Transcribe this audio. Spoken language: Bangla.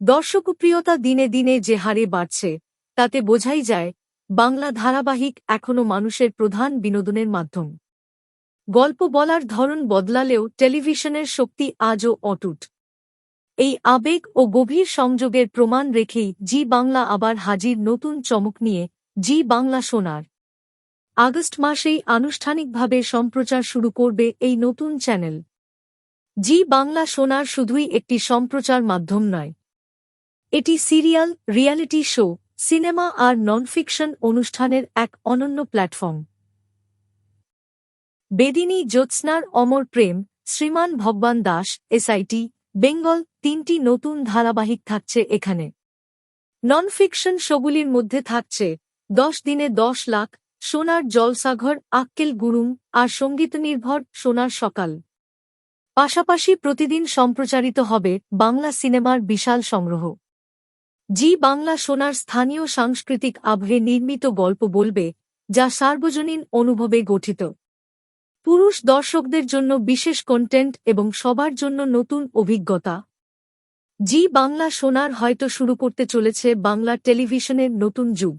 দর্শকপ্রিয়তা দিনে দিনে যে হারে বাড়ছে, তাতে বোঝাই যায়, বাংলা ধারাবাহিক এখনও মানুষের প্রধান বিনোদনের মাধ্যম। গল্প বলার ধরন বদলালেও টেলিভিশনের শক্তি আজও অটুট। এই আবেগ ও গভীর সংযোগের প্রমাণ রেখেই জি বাংলা আবার হাজির নতুন চমক নিয়ে জি বাংলা সোনার আগস্ট মাসেই আনুষ্ঠানিকভাবে সম্প্রচার শুরু করবে এই নতুন চ্যানেল। জি বাংলা সোনার শুধুই একটি সম্প্রচার মাধ্যম নয় এটি সিরিয়াল, রিয়ালিটি শো, সিনেমা আর ননফিকশন অনুষ্ঠানের এক অনন্য প্ল্যাটফর্ম। বেদিনী জ্যোৎস্নার অমর প্রেম, শ্রীমান ভগবান দাস, এসআইটি, বেঙ্গল, তিনটি নতুন ধারাবাহিক থাকছে এখানে। নন ননফিকশন শোগুলির মধ্যে থাকছে দশ দিনে দশ লাখ, সোনার জলসাঘর, আক্কেল গুরুম আর সঙ্গীতনির্ভর সোনার সকাল। পাশাপাশি প্রতিদিন সম্প্রচারিত হবে বাংলা সিনেমার বিশাল সংগ্রহ। জি বাংলা সোনার স্থানীয় সাংস্কৃতিক আবহে নির্মিত গল্প বলবে, যা সার্বজনীন অনুভবে গঠিত। পুরুষ দর্শকদের জন্য বিশেষ কন্টেন্ট এবং সবার জন্য নতুন অভিজ্ঞতা। জি বাংলা সোনার হয়তো শুরু করতে চলেছে বাংলা টেলিভিশনের নতুন যুগ।